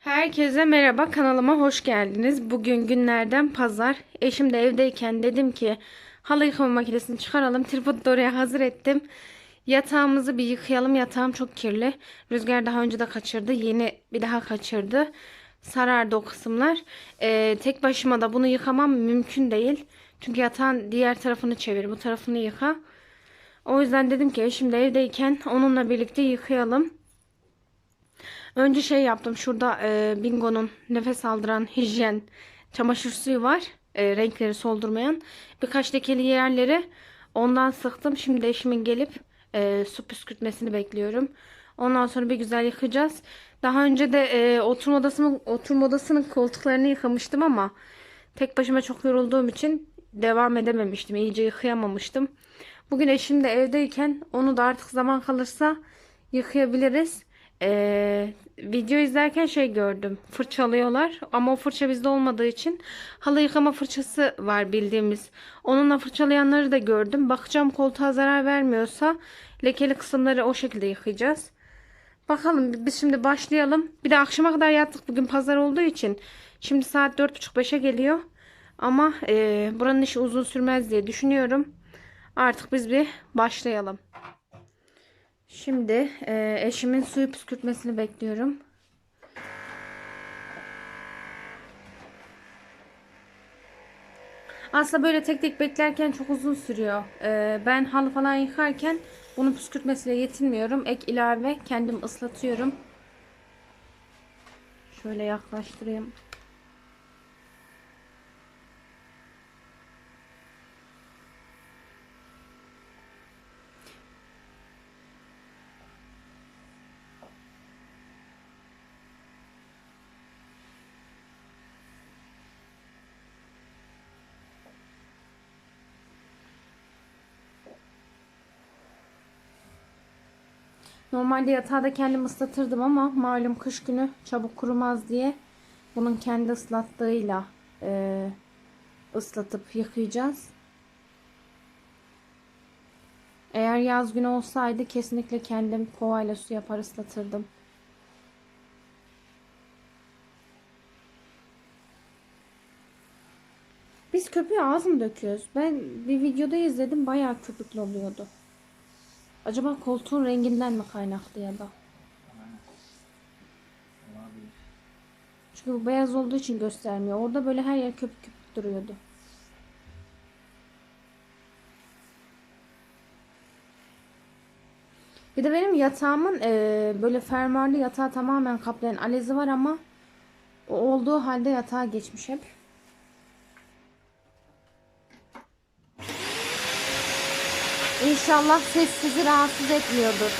Herkese merhaba kanalıma hoş geldiniz. Bugün günlerden pazar. Eşim de evdeyken dedim ki halı yıkama makinesini çıkaralım. Tripodu da oraya hazır ettim. Yatağımızı bir yıkayalım. Yatağım çok kirli. Rüzgar daha önce de kaçırdı. Yeni bir daha kaçırdı. Sarardı o kısımlar. Ee, tek başıma da bunu yıkamam mümkün değil. Çünkü yatağın diğer tarafını çevir. Bu tarafını yıka. O yüzden dedim ki eşim de evdeyken onunla birlikte yıkayalım. Önce şey yaptım. Şurada e, Bingo'nun nefes aldıran hijyen çamaşır suyu var. E, renkleri soldurmayan. Birkaç lekeli yerleri ondan sıktım. Şimdi eşimin gelip e, su püskürtmesini bekliyorum. Ondan sonra bir güzel yıkayacağız. Daha önce de e, oturma odasının oturma odasının koltuklarını yıkamıştım ama tek başıma çok yorulduğum için devam edememiştim. İyice yıkayamamıştım. Bugün eşim de evdeyken onu da artık zaman kalırsa yıkayabiliriz. Ee, video izlerken şey gördüm. Fırçalıyorlar ama o fırça bizde olmadığı için halı yıkama fırçası var bildiğimiz. Onunla fırçalayanları da gördüm. Bakacağım koltuğa zarar vermiyorsa lekeli kısımları o şekilde yıkayacağız. Bakalım biz şimdi başlayalım. Bir de akşama kadar yattık bugün pazar olduğu için. Şimdi saat 4.30-5'e geliyor. Ama e, buranın işi uzun sürmez diye düşünüyorum. Artık biz bir başlayalım. Şimdi e, eşimin suyu püskürtmesini bekliyorum. Aslında böyle tek tek beklerken çok uzun sürüyor. E, ben halı falan yıkarken bunun püskürtmesiyle yetinmiyorum. Ek ilave kendim ıslatıyorum. Şöyle yaklaştırayım. Normalde yatağı da kendim ıslatırdım ama malum kış günü çabuk kurumaz diye bunun kendi ıslattığıyla e, ıslatıp yıkayacağız. Eğer yaz günü olsaydı kesinlikle kendim kovayla su yapar ıslatırdım. Biz köpüğü az mı döküyoruz? Ben bir videoda izledim bayağı köpüklü oluyordu. Acaba koltuğun renginden mi kaynaklı ya da? Çünkü bu beyaz olduğu için göstermiyor. Orada böyle her yer köpük köpük duruyordu. Bir de benim yatağımın e, böyle fermuarlı yatağı tamamen kaplayan alezi var ama olduğu halde yatağa geçmiş hep. İnşallah ses sizi rahatsız etmiyordur.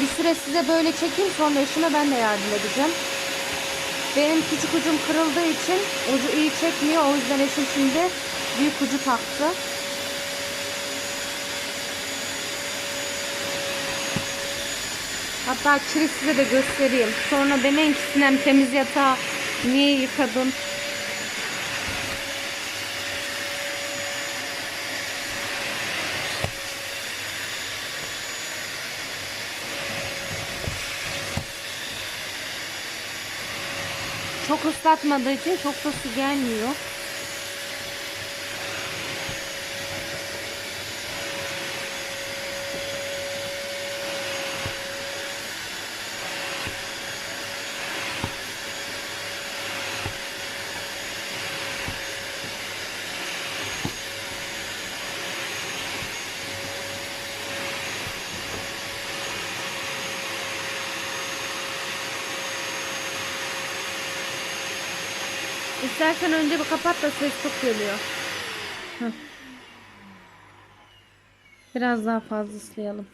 Bir süre size böyle çekeyim sonra eşime ben de yardım edeceğim. Benim küçük ucum kırıldığı için ucu iyi çekmiyor. O yüzden eşim şimdi büyük ucu taktı. Hatta kiri size de göstereyim. Sonra demeyin ki Sinem temiz yatağı niye yıkadın? Çok ıslatmadığı için çok da su gelmiyor. İstersen önce bir kapat da ses çok geliyor. Biraz daha fazla ıslayalım.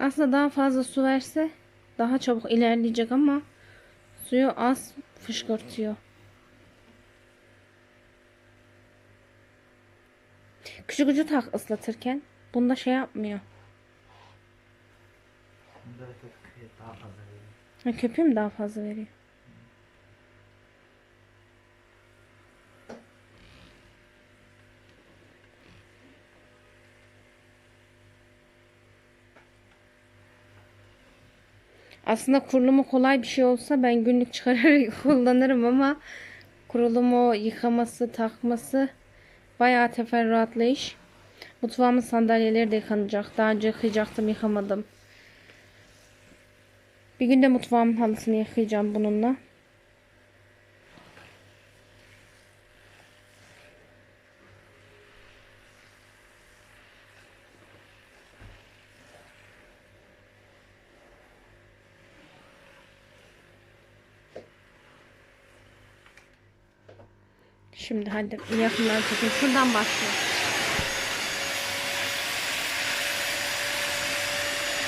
Aslında daha fazla su verse daha çabuk ilerleyecek ama suyu az fışkırtıyor. Küçük ucu tak ıslatırken. Bunda şey yapmıyor. Bunda daha fazla veriyor. Köpüğü mü daha fazla veriyor? Aslında kurulumu kolay bir şey olsa ben günlük çıkararak kullanırım ama kurulumu yıkaması, takması bayağı teferruatlı iş. Mutfağımın sandalyeleri de yıkanacak. Daha önce yıkayacaktım, yıkamadım. Bir gün de mutfağımın halısını yıkayacağım bununla. Şimdi hadi yakından çekin. Şuradan başlıyor.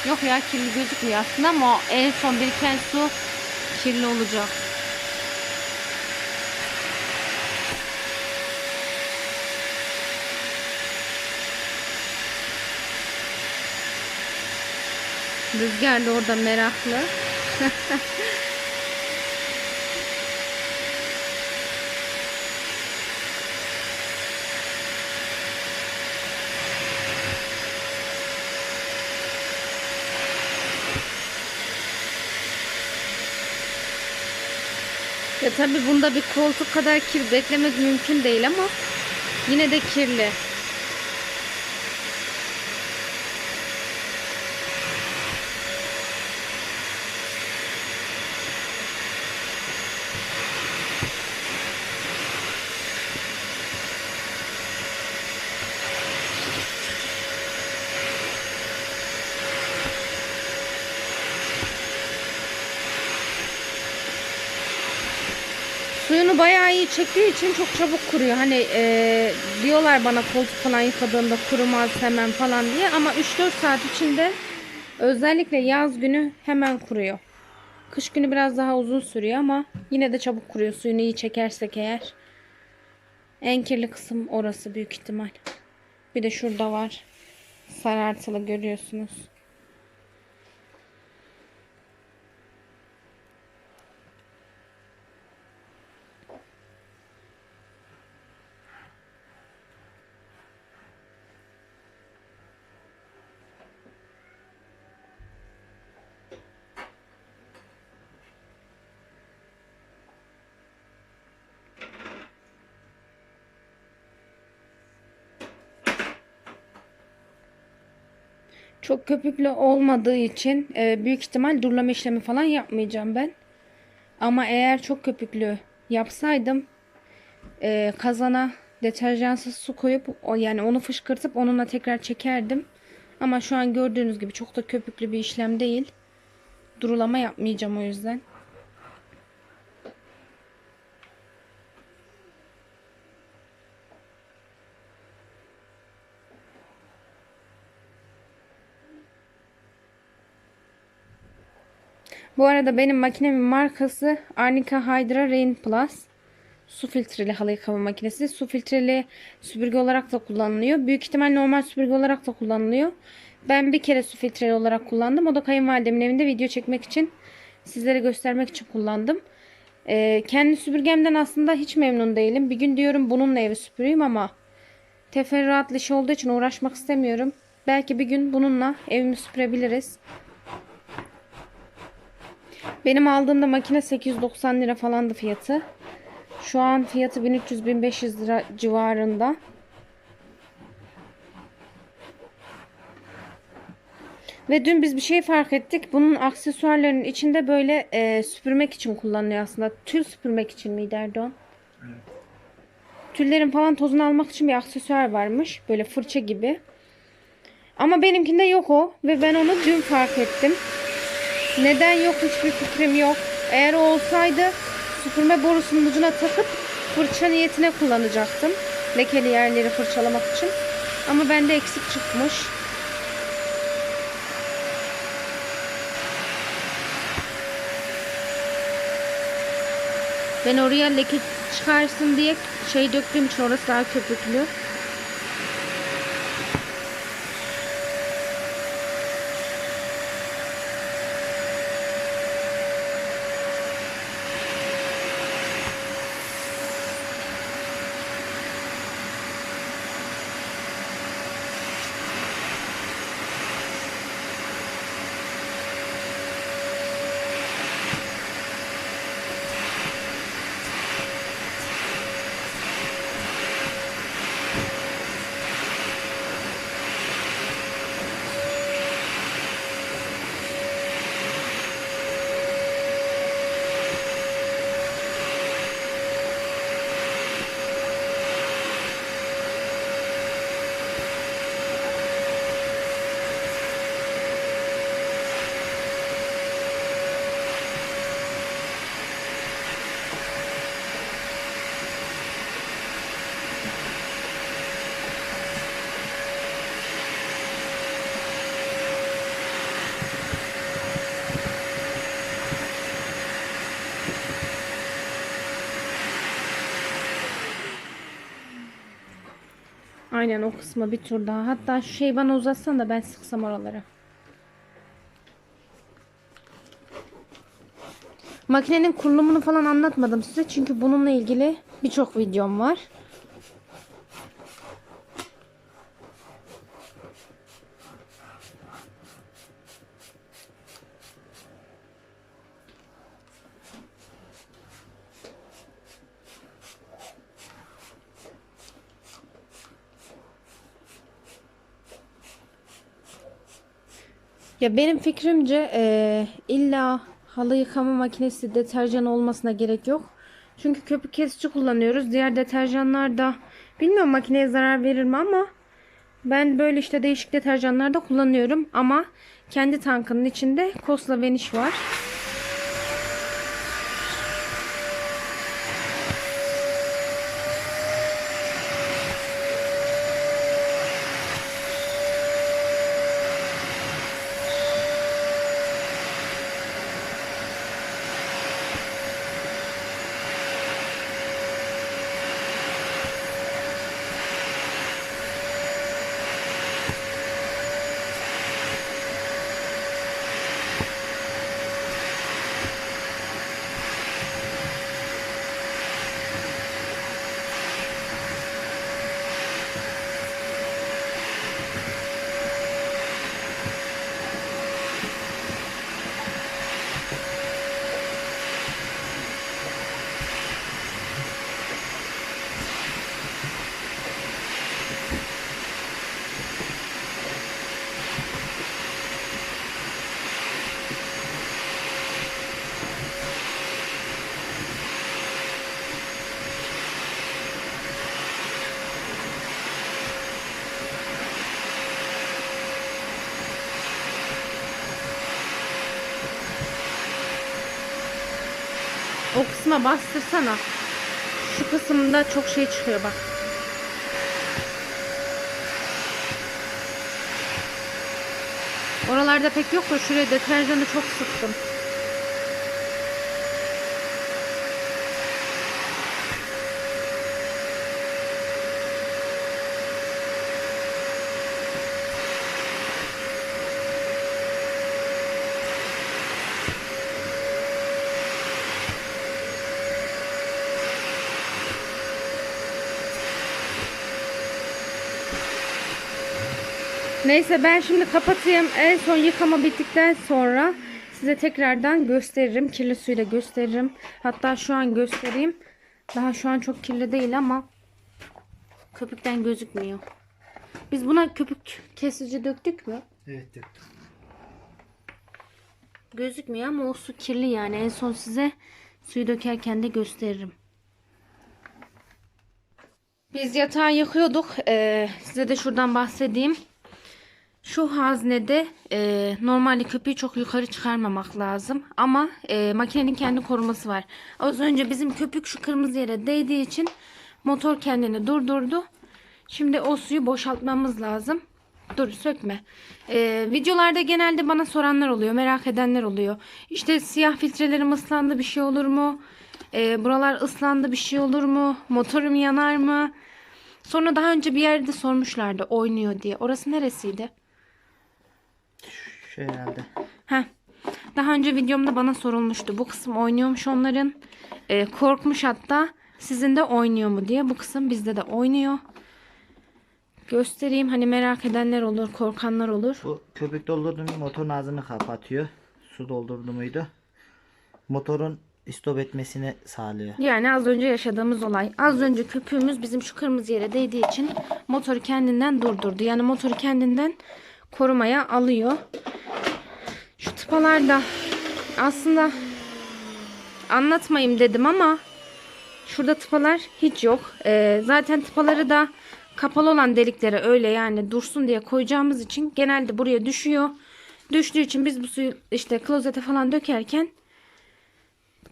Yok ya kirli gözükmüyor aslında ama en son biriken su kirli olacak. Rüzgar da orada meraklı. Ya tabi bunda bir koltuk kadar kir beklemek mümkün değil ama yine de kirli. Suyunu bayağı iyi çektiği için çok çabuk kuruyor. Hani e, diyorlar bana koltuk falan yıkadığında kurumaz hemen falan diye. Ama 3-4 saat içinde özellikle yaz günü hemen kuruyor. Kış günü biraz daha uzun sürüyor ama yine de çabuk kuruyor. Suyunu iyi çekersek eğer. En kirli kısım orası büyük ihtimal. Bir de şurada var. Sarartılı görüyorsunuz. Çok köpüklü olmadığı için e, büyük ihtimal durulama işlemi falan yapmayacağım ben. Ama eğer çok köpüklü yapsaydım e, kazana deterjansız su koyup o yani onu fışkırtıp onunla tekrar çekerdim. Ama şu an gördüğünüz gibi çok da köpüklü bir işlem değil. Durulama yapmayacağım o yüzden. Bu arada benim makinemin markası Arnica Hydra Rain Plus. Su filtreli halı yıkama makinesi. Su filtreli süpürge olarak da kullanılıyor. Büyük ihtimal normal süpürge olarak da kullanılıyor. Ben bir kere su filtreli olarak kullandım. O da kayınvalidemin evinde video çekmek için sizlere göstermek için kullandım. Ee, kendi süpürgemden aslında hiç memnun değilim. Bir gün diyorum bununla evi süpüreyim ama teferruatlı iş olduğu için uğraşmak istemiyorum. Belki bir gün bununla evimi süpürebiliriz. Benim aldığımda makine 890 lira falandı fiyatı. Şu an fiyatı 1300-1500 lira civarında. Ve dün biz bir şey fark ettik. Bunun aksesuarlarının içinde böyle e, süpürmek için kullanılıyor aslında. Tül süpürmek için miydi Erdoğan? Tüllerin falan tozunu almak için bir aksesuar varmış. Böyle fırça gibi. Ama benimkinde yok o. Ve ben onu dün fark ettim. Neden yok hiçbir fikrim yok. Eğer o olsaydı süpürme borusunun ucuna takıp fırça niyetine kullanacaktım. Lekeli yerleri fırçalamak için. Ama bende eksik çıkmış. Ben oraya leke çıkarsın diye şey döktüğüm için orası daha köpüklü. Aynen o kısmı bir tur daha. Hatta şu şeyi bana uzatsan da ben sıksam oraları. Makinenin kurulumunu falan anlatmadım size. Çünkü bununla ilgili birçok videom var. Ya benim fikrimce eee, illa halı yıkama makinesi deterjan olmasına gerek yok. Çünkü köpük kesici kullanıyoruz. Diğer deterjanlar da bilmiyorum makineye zarar verir mi ama ben böyle işte değişik deterjanlar da kullanıyorum. Ama kendi tankının içinde Kosla Vanish var. O kısma bastırsana. Şu kısımda çok şey çıkıyor bak. Oralarda pek yok da şuraya deterjanı çok sıktım. Neyse ben şimdi kapatayım. En son yıkama bittikten sonra size tekrardan gösteririm. Kirli suyla gösteririm. Hatta şu an göstereyim. Daha şu an çok kirli değil ama köpükten gözükmüyor. Biz buna köpük kesici döktük mü? Evet döktüm. Gözükmüyor ama o su kirli yani. En son size suyu dökerken de gösteririm. Biz yatağı yıkıyorduk. Ee, size de şuradan bahsedeyim. Şu haznede e, normalde köpüğü çok yukarı çıkarmamak lazım. Ama e, makinenin kendi koruması var. Az önce bizim köpük şu kırmızı yere değdiği için motor kendini durdurdu. Şimdi o suyu boşaltmamız lazım. Dur sökme. E, videolarda genelde bana soranlar oluyor. Merak edenler oluyor. İşte siyah filtrelerim ıslandı bir şey olur mu? E, buralar ıslandı bir şey olur mu? Motorum yanar mı? Sonra daha önce bir yerde sormuşlardı oynuyor diye. Orası neresiydi? Şu herhalde. Heh. Daha önce videomda bana sorulmuştu. Bu kısım oynuyormuş onların. Ee, korkmuş hatta. Sizin de oynuyor mu diye. Bu kısım bizde de oynuyor. Göstereyim. Hani merak edenler olur, korkanlar olur. Bu köpük doldurdum motorun ağzını kapatıyor. Su doldurdu muydu? Motorun istop etmesini sağlıyor. Yani az önce yaşadığımız olay. Az önce köpüğümüz bizim şu kırmızı yere değdiği için motoru kendinden durdurdu. Yani motoru kendinden korumaya alıyor. Şu tıpalar da aslında anlatmayayım dedim ama şurada tıpalar hiç yok. Ee, zaten tıpaları da kapalı olan deliklere öyle yani dursun diye koyacağımız için genelde buraya düşüyor. Düştüğü için biz bu suyu işte klozete falan dökerken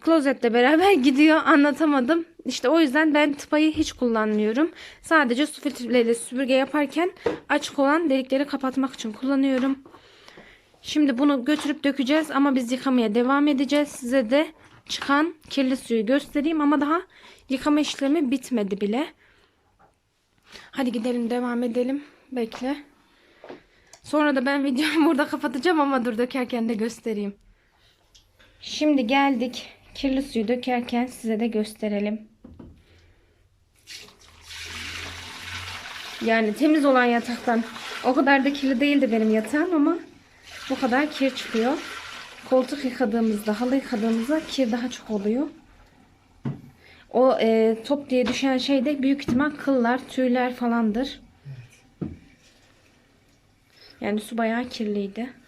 klozetle beraber gidiyor anlatamadım. İşte o yüzden ben tıpayı hiç kullanmıyorum. Sadece su filtreleriyle süpürge yaparken açık olan delikleri kapatmak için kullanıyorum. Şimdi bunu götürüp dökeceğiz ama biz yıkamaya devam edeceğiz. Size de çıkan kirli suyu göstereyim ama daha yıkama işlemi bitmedi bile. Hadi gidelim devam edelim. Bekle. Sonra da ben videomu burada kapatacağım ama dur dökerken de göstereyim. Şimdi geldik. Kirli suyu dökerken size de gösterelim. Yani temiz olan yataktan o kadar da kirli değildi benim yatağım ama bu kadar kir çıkıyor. Koltuk yıkadığımızda, halı yıkadığımızda kir daha çok oluyor. O e, top diye düşen şey de büyük ihtimal kıllar, tüyler falandır. Yani su bayağı kirliydi.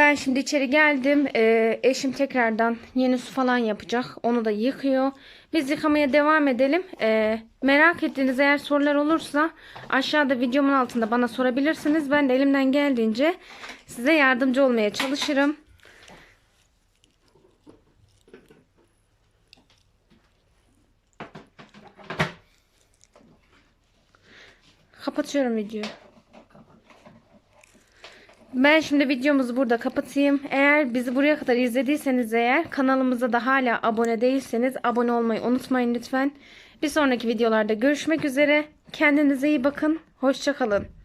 Ben şimdi içeri geldim. Ee, eşim tekrardan yeni su falan yapacak. Onu da yıkıyor. Biz yıkamaya devam edelim. Ee, merak ettiğiniz eğer sorular olursa aşağıda videomun altında bana sorabilirsiniz. Ben de elimden geldiğince size yardımcı olmaya çalışırım. Kapatıyorum videoyu. Ben şimdi videomuzu burada kapatayım. Eğer bizi buraya kadar izlediyseniz eğer kanalımıza da hala abone değilseniz abone olmayı unutmayın lütfen. Bir sonraki videolarda görüşmek üzere. Kendinize iyi bakın. Hoşçakalın.